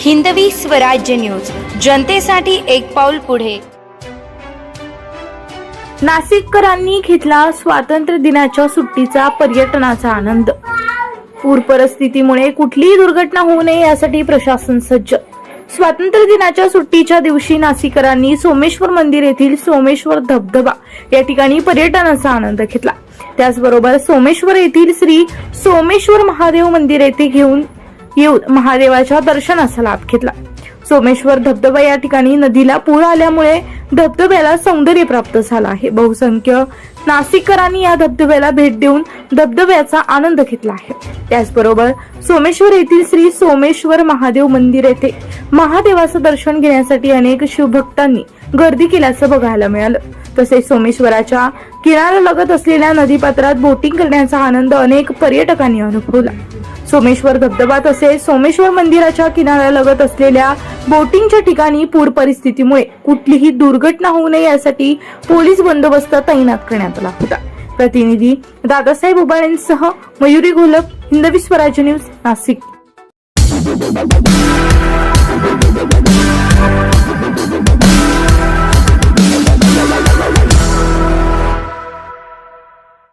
Hindavi Swarajya news. जनतेसाठी एक पाऊल पुढे. नाशिककरांनी घेतला स्वातंत्र्य दिनाच्या सुट्टीचा पर्यटनाचा आनंद. पूर परिस्थितीमुळे कुठलीही दुर्घटना होऊ नये यासाठी प्रशासन सज्ज. स्वातंत्र्य दिनाच्या सुट्टीच्या दिवशी नाशिककरांनी सोमेश्वर मंदिर येथील सोमेश्वर धबधबा या ठिकाणी पर्यटनाचा आनंद घेतला. त्याचबरोबर सोमेश्वर येथील श्री सोमेश्वर महादेव मंदिर येथे घेऊन येऊन महादेवाच्या दर्शनाचा लाभ घेतला. सोमेश्वर धबधबा या ठिकाणी नदीला पूर आल्यामुळे धबधब्याला सौंदर्य प्राप्त झालं आहे. बहुसंख्य नाशिककरांनी या धबधब्याला भेट देऊन धबधब्याचा आनंद घेतला आहे. त्याचबरोबर सोमेश्वर येथील श्री सोमेश्वर महादेव मंदिर येथे महादेवाचं दर्शन घेण्यासाठी अनेक शिवभक्तांनी गर्दी केल्याचं बघायला मिळालं. तसेच सोमेश्वराच्या किनाऱ्यालगत असलेल्या नदीपात्रात बोटिंग करण्याचा आनंद अनेक पर्यटकांनी अनुभवला. सोमेश्वर धबधबा तसेच सोमेश्वर मंदिराच्या किनाऱ्यालगत असलेल्या बोटिंगच्या ठिकाणी पूर परिस्थितीमुळे कुठलीही दुर्घटना होऊ नये यासाठी पोलीस बंदोबस्त तैनात करण्यात आला होता. प्रतिनिधी दादासाहेब उबाळेंसह मयुरी घोलप हिंदवी स्वराज्य न्यूज नाशिक.